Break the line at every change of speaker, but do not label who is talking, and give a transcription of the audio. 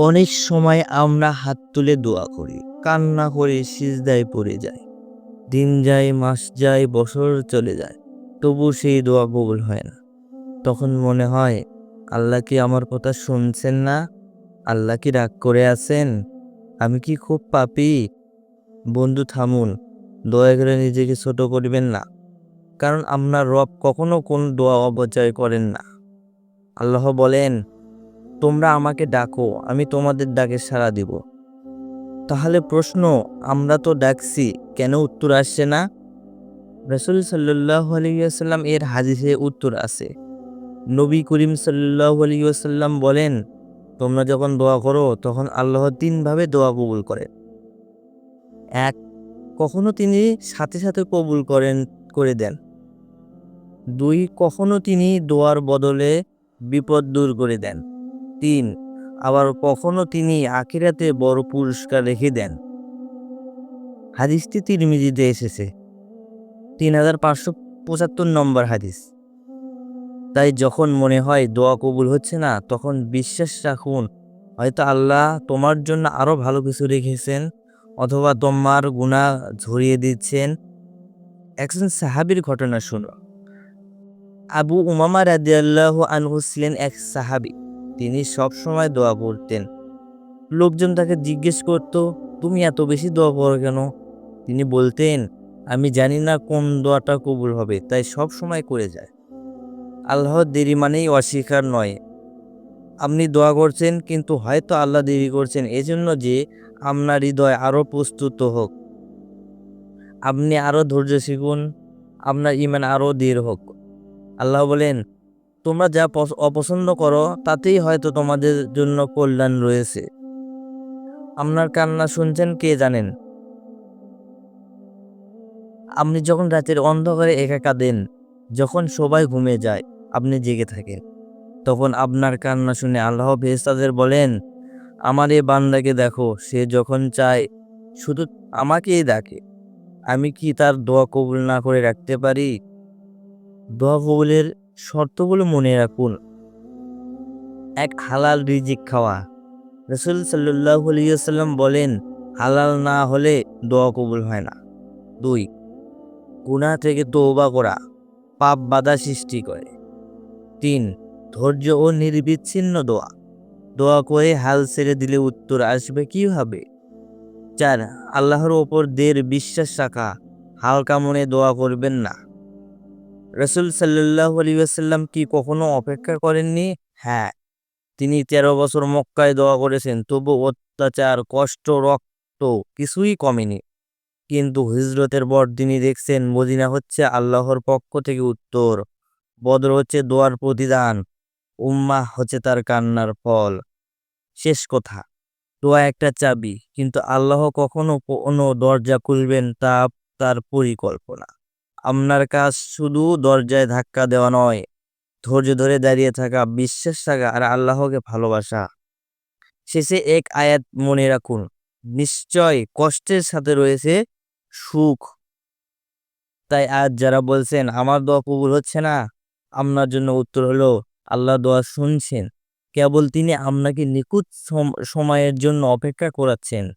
অনেক সময় আমরা হাত তুলে দোয়া করি, কান্না করে সিজদায় পড়ে যায় দিন যায়, মাস যায়, বছর চলে যায়, তবু সেই দোয়া কবুল হয় না। তখন মনে হয়, আল্লাহ কি আমার কথা শুনছেন না? আল্লাহ কি রাগ করে আছেন? আমি কি খুব পাপি? বন্ধু থামুন, দয়া করে নিজেকে ছোট করবেন না। কারণ আপনার রব কখনো কোন দোয়া অপচয় করেন না। আল্লাহ বলেন তোমরা আমাকে ডাকো, আমি তোমাদের ডাকে সাড়া দিব। তাহলে প্রশ্ন, আমরা তো ডাকছি, কেন উত্তর আসছে না? রসুল সাল্লাহ আলিয়াল্লাম এর হাদিসে উত্তর আছে। নবী করিম সাল্লাহ আলিয়াল্লাম বলেন, তোমরা যখন দোয়া করো, তখন আল্লাহ তিনভাবে দোয়া কবুল করেন। এক, কখনো তিনি সাথে সাথে কবুল করেন, করে দেন। দুই, কখনো তিনি দোয়ার বদলে বিপদ দূর করে দেন। তিন। আবার কখনো তিনি আখিরাতে বড় পুরস্কার রেখে দেন। হাদিসটি তিরমিজিতে এসেছে। তিন হাজার পাঁচশো পঁচাত্তর নম্বর হাদিস। তাই যখন মনে হয় দোয়া কবুল হচ্ছে না, তখন বিশ্বাস রাখুন, হয়তো আল্লাহ তোমার জন্য আরও ভালো কিছু রেখেছেন অথবা তোমার গুণা ঝরিয়ে দিচ্ছেন। একজন সাহাবির ঘটনা শুনো। আবু উমামা রাদিয়াল্লাহ আনহু ছিলেন এক সাহাবি। তিনি সব সময় দোয়া করতেন। লোকজন তাকে জিজ্ঞেস করত, তুমি এত বেশি দোয়া করো কেন? তিনি বলতেন, আমি জানি না কোন দোয়াটা কবুল হবে, তাই সব সময় করে যায়। আল্লাহ দেরি মানেই অস্বীকার নয়। আপনি দোয়া করছেন, কিন্তু হয়তো আল্লাহ দেরি করছেন, এজন্য যে আপনার হৃদয় আরও প্রস্তুত হোক। আপনি আরও ধৈর্য শিখুন, আপনার ইমান আরও দৃঢ় হোক। আল্লাহ বলেন তোমরা যা পছ- অপছন্দ করো, তাতেই হয়তো তোমাদের জন্য কল্যাণ রয়েছে। আপনার কান্না শুনছেন কে জানেন? আপনি যখন রাতের অন্ধকারে একা কাঁদেন যখন সবাই ঘুমিয়ে যায়, আপনি জেগে থাকেন। তখন আপনার কান্না শুনে আল্লাহ ফেরেশতাদের বলেন, আমার এ বান্দাকে দেখো, সে যখন চায়, শুধু আমাকেই ডাকে। আমি কি তার দোয়া কবুল না করে রাখতে পারি? দোয়া কবুলের শর্তগুলো মনে রাখুন, এক হালাল রিজিক খাওয়া। রসুল সাল্লাহ আলিয়াল্লাম বলেন, হালাল না হলে দোয়া কবুল হয় না। দুই, গুনাহ থেকে তৌবা করা, পাপ বাধা সৃষ্টি করে। তিন, ধৈর্য ও নির্বিচ্ছিন্ন দোয়া। দোয়া করে হাল ছেড়ে দিলে উত্তর আসবে কীভাবে? চার, আল্লাহর ওপর দের বিশ্বাস রাখা, হালকা মনে দোয়া করবেন না। রসুল সাল্লাহ আলিয়াল্লাম কি কখনো অপেক্ষা করেননি? হ্যাঁ। তিনি তেরো বছর মক্কায় দোয়া করেছেন, তবু অত্যাচার, কষ্ট, রক্ত কিছুই কমেনি। কিন্তু হিজরতের পর তিনি দেখছেন মদিনা হচ্ছে আল্লাহর পক্ষ থেকে উত্তর, বদর হচ্ছে দোয়ার প্রতিদান উম্মাহ হচ্ছে তার কান্নার ফল। শেষ কথা, দোয়া একটা চাবি, কিন্তু আল্লাহ কখনো কোনো দরজা খুলবেন তা তার পরিকল্পনা। আপনার কাজ শুধু দরজায় ধাক্কা দেওয়া নয়, ধৈর্য ধরে দাঁড়িয়ে থাকা, বিশ্বাস থাকা আর আল্লাহকে ভালোবাসা। শেষে এক আয়াত মনে রাখুন, নিশ্চয় কষ্টের সাথে রয়েছে সুখ। তাই আজ যারা বলছেন, আমার দোয়া কবুল হচ্ছে না, আপনার জন্য উত্তর হলো, আল্লাহ দোয়া শুনছেন। কেবল তিনি আপনাকে নিখুঁত সম- সময়ের জন্য অপেক্ষা করাচ্ছেন।